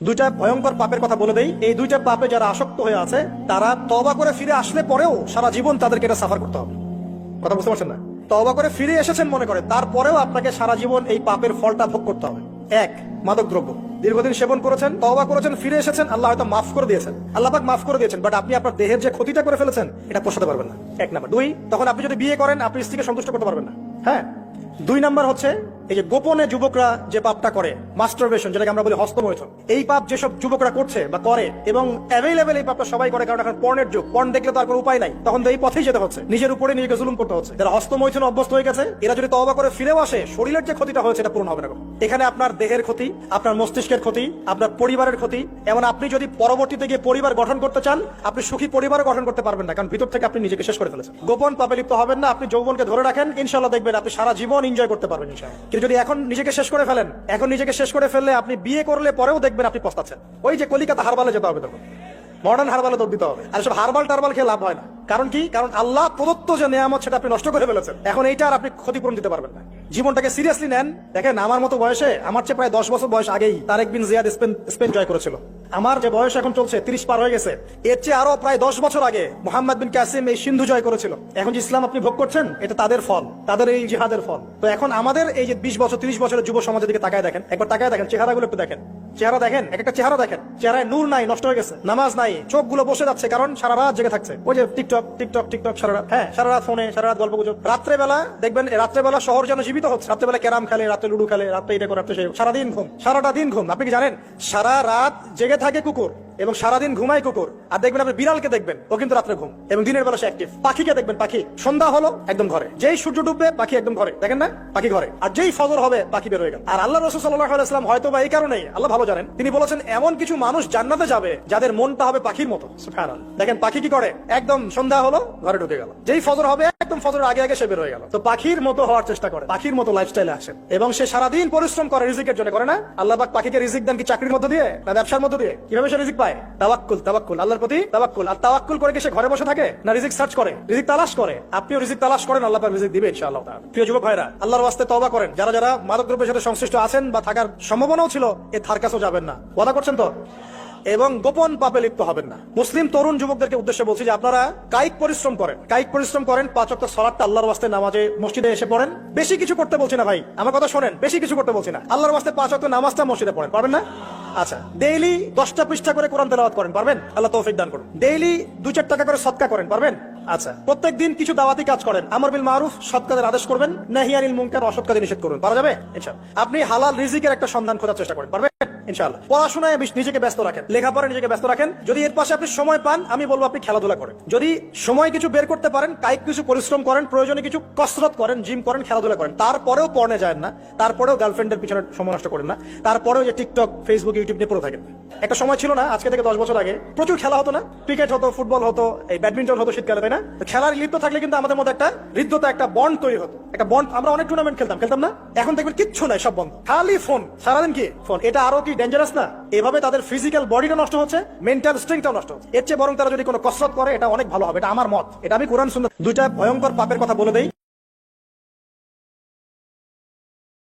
দুইটা ভয়ঙ্কর পাপের কথা বলে দেই। এই দুইটা পাপে যারা আসক্ত হয়ে আছে, তারা তবা করে ফিরে আসলে পরেও সারা জীবন তাদেরকে এটা সাফার করতে হবে। কথা বুঝতে পারছেন না? তবা করে ফিরে এসেছেন মনে করে, তারপরেও আপনাকে সারা জীবন এই পাপের ফলটা ভোগ করতে হবে। এক মাদক দ্রব্য দীর্ঘদিন সেবন করেছেন তবা করেছেন, ফিরে এসেছেন, আল্লাহ হয়তো মাফ করে দিয়েছেন। আল্লাহ মাফ করে দিয়েছেন, বাট আপনি আপনার দেহের যে ক্ষতিটা করে ফেলেছেন, এটা পোষাতে পারবেন না। এক নাম্বার। দুই, তখন আপনি যদি বিয়ে করেন, আপনি স্ত্রীকে সন্তুষ্ট করতে পারবেন না। হ্যাঁ? দুই নাম্বার হচ্ছে এই যে গোপনে যুবকরা যে পাপটা করে মাস্টারবেশন যেটাকে আমরা বলি হস্তমৈথুন, এই পাপ যেসব যুবকরা করছে বা করে এবং অ্যাভেলেবেল এই পাপটা সবাই করে, কারণ এখন পর্নের যুগ পর্ন দেখলে তো আর কোনো উপায় নাই, তখন তো এই পথেই যেতে হচ্ছে, নিজের উপরে নিজেকে জুলুম করতে হচ্ছে। যারা হস্তমৈথুন অভ্যস্ত হয়ে গেছে, এরা যদি তবা করে ফিরেও আসে, শরীরের যে ক্ষতিটা হয়েছে এটা পূরণ হবে না এখানে আপনার দেহের ক্ষতি, আপনার মস্তিষ্কের ক্ষতি, আপনার পরিবারের ক্ষতি এবং আপনি যদি পরবর্তীতে গিয়ে পরিবার গঠন করতে চান, আপনি সুখী পরিবার গঠন করতে পারবেন না, কারণ ভিতর থেকে আপনি নিজেকে শেষ করে ফেলেছেন। গোপন পাপে লিপ্ত হবেন না, আপনি যৌবনকে ধরে রাখেন ইনশাল্লাহ দেখবেন আপনি সারা জীবন এনজয় করতে পারবেন ইনশাল্লাহ কিন্তু যদি এখন নিজেকে শেষ করে ফেলেন, এখন নিজেকে শেষ করে ফেললে আপনি বিয়ে করলে পরেও দেখবেন আপনি পস্তাচ্ছেন। ওই যে কলিকাতা হারবালে যেতে হবে তখন। মডার্ন হারবালে দৌড় দিতে হবে। আর সব হারবাল টারবাল খেয়ে লাভ হয় না। কারণ কি? কারণ আল্লাহ প্রদত্ত যে নিয়ামত সেটা আপনি নষ্ট করে ফেলেছেন। এখন এইটা আর আপনি ক্ষতিপূরণ দিতে পারবেন না। জীবনটাকে সিরিয়াসলি নেন। দেখেন, আমার মতো বয়সে, আমার চেয়ে প্রায় দশ বছর বয়স আগেই তারেক বিন জিয়াদ স্পেন জয় করেছিল। আমার যে বয়স এখন চলছে, তিরিশ পার হয়ে গেছে, এর চেয়ে আরও প্রায় দশ বছর আগে মোহাম্মদ বিন কাসিম এই সিন্ধু জয় করেছিল। এখন যে ইসলাম আপনি ভোগ করছেন, এটা তাদের ফল, তাদের এই জিহাদের ফল। তো এখন আমাদের এই যে বিশ বছর, তিরিশ বছরের যুব সমাজের দিকে তাকায় দেখেন, একবার তাকায় দেখেন, চেহারাগুলো একটু দেখেন। চেহারা দেখেন, এক একটা চেহারা দেখেন, চেহারায় নূর নাই, নষ্ট হয়ে গেছে, নামাজ নাই, চোখগুলো বসে যাচ্ছে, কারণ সারা রাত জেগে থাকছে। ওই যে টিকটক টিকটক টিকটক, সারা রাত হ্যাঁ সারা রাত ফোনে, সারা রাত গল্প গুজব। রাত্রেবেলা দেখবেন, রাত্রেবেলা শহর যেন জীবিত হচ্ছে। রাত্রেবেলা ক্যারাম খেলে, রাত্রে লুডু খেলে, রাত্রে এটা করে, রাত্রে সেই। সারাদিন ঘুম, সারাটা দিন ঘুম। আপনি কি জানেন? সারা রাত জেগে থাকে কুকুর এবং সারাদিন ঘুমায় কুকুর। আর দেখবেন আপনি বিড়ালকে দেখবেন, ও কিন্তু রাত্রে ঘুম এবং দিনের বেলা সে অ্যাক্টিভ পাখিকে দেখবেন, পাখি সন্ধ্যা হলো, একদম ঘরে। যেই সূর্য ডুববে, পাখি একদম ঘরে। দেখেন না? পাখি ঘরে। আর যেই ফজর হবে, পাখি বেরোয় গেল। আর আল্লাহ রসুল সাল্লাহ আলাইসলাম হয়তো বা এই কারণেই, আল্লাহ ভালো জানেন, তিনি বলেছেন, এমন কিছু মানুষ জান্নাতে যাবে, যাদের মনটা হবে পাখির মতো। দেখেন, পাখি কি করে? একদম সন্ধ্যা হলো, ঘরে ঢুকে গেল। যেই ফজর হবে একদম ফজরের আগে আগে সে বের হয়ে গেল। তো পাখির মতো হওয়ার চেষ্টা করে, পাখির মতো লাইফস্টাইলে আসে। এবং সে সারাদিন পরিশ্রম করে রিজিকের জন্য, করে না? আল্লাহ পাক পাখিকে রিজিক দেন কি চাকরির মধ্যে দিয়ে না ব্যবসার মধ্যে দিয়ে? কীভাবে সে রিজিক পায়? তাওয়াক্কুল তাওয়াক্কুল, আল্লাহর প্রতি তাওয়াক্কুল। আর তাওয়াক্কুল করে সে ঘরে বসে থাকে? না রিজিক সার্চ করে? রিজিক তালাশ করে? আপনিও রিজিক তালাশ করেন, আল্লাহ পাক রিজিক দিবে ইনশাআল্লাহ। প্রিয় যুবক ভাইরা আল্লাহর ওয়াস্তে তওবা করেন। যারা যারা মাদক দ্রব্যের সাথে সংশ্লিষ্ট আছেন বা থাকার সম্ভাবনাও ছিল, এ থার কাছেও যাবেন না। ওয়াদা করছেন তো? এবং গোপন পাপে লিপ্ত হবেন না। মুসলিম তরুণ যুবকদেরকে উদ্দেশ্যে বলছি যে আপনারা কায়িক পরিশ্রম করেন। কায়িক পরিশ্রম করেন, পাঁচ অক্ট সলাটটা আল্লাহর ওয়াস্তে নামাজে মসজিদে এসে পড়েন। বেশি কিছু করতে বলছি না ভাই, আমার কথা শোনেন, বেশি কিছু করতে বলছি না। আল্লাহর ওয়াস্তে পাঁচ অক্ট নামাজটা মসজিদে পড়েন, পারবেন না? আচ্ছা ডেইলি দশটা পৃষ্ঠা করে কোরআন তেলাওয়াত করেন, পারবেন? আল্লাহ তৌফিক দান করুন। ডেইলি দুই চার টাকা করে সৎকা করেন, পারবেন? আচ্ছা প্রত্যেক দিন কিছু দাওয়াতি কাজ করেন। আমর বিল মারুফ, সৎ কাজের আদেশ করবেন নাহিয়ানিল মুনকার, অসৎ কাজে নিষেধ করবেন। পারা যাবে? ইনশাআল্লাহ। আপনি হালাল রিজিকের একটা সন্ধান খোঁজার চেষ্টা করেন, পারবেন? ইনশাআল্লাহ। পড়াশোনায় নিজেকে ব্যস্ত রাখেন, লেখাপড়ায় নিজেকে ব্যস্ত রাখেন। যদি এর পাশে আপনি সময় পান, আমি বলব আপনি খেলাধুলা করেন। যদি সময় কিছু বের করতে পারেন, কায়িক কিছু পরিশ্রম করেন, প্রয়োজনে কিছু কসরত করেন, জিম করেন, খেলাধুলা করেন, তারপরেও যায় না, তারপরেও গার্লফ্রেন্ডের পিছনে সময় নষ্ট করেন না, তারপরেও যে টিকটক, ফেসবুক, ইউটিউব নিয়ে পড়ে থাকেন। একটা সময় ছিল না, আজকে থেকে দশ বছর আগে, প্রচুর খেলা হতো না, ক্রিকেট হতো, ফুটবল হতো, এই ব্যাডমিন্টন হতো শীতকালে, তাই না? খেলার লিপ্ত থাকলে কিন্তু আমাদের মধ্যে একটা হৃদ্যতা, একটা বন্ড তৈরি হতো। একটা বন্ড, আমরা অনেক টুর্নামেন্ট খেলতাম খেলতাম না? এখন দেখবেন কিচ্ছু নাই, সব বন্ধ। খালি ফোন, সারাদিন কি? ফোন। এটা আরও কি ডেঞ্জারাস না, এভাবে তাদের ফিজিক্যাল বডিটা নষ্ট হচ্ছে মেন্টাল স্ট্রেংথটা নষ্ট হচ্ছে। এর চেয়ে বরং তারা যদি কোনো কসরত করে, এটা অনেক ভালো হবে, এটা আমার মত। এটা আমি কোরআন সুন্দর দুইটা ভয়ঙ্কর পাপের কথা বলে দেই।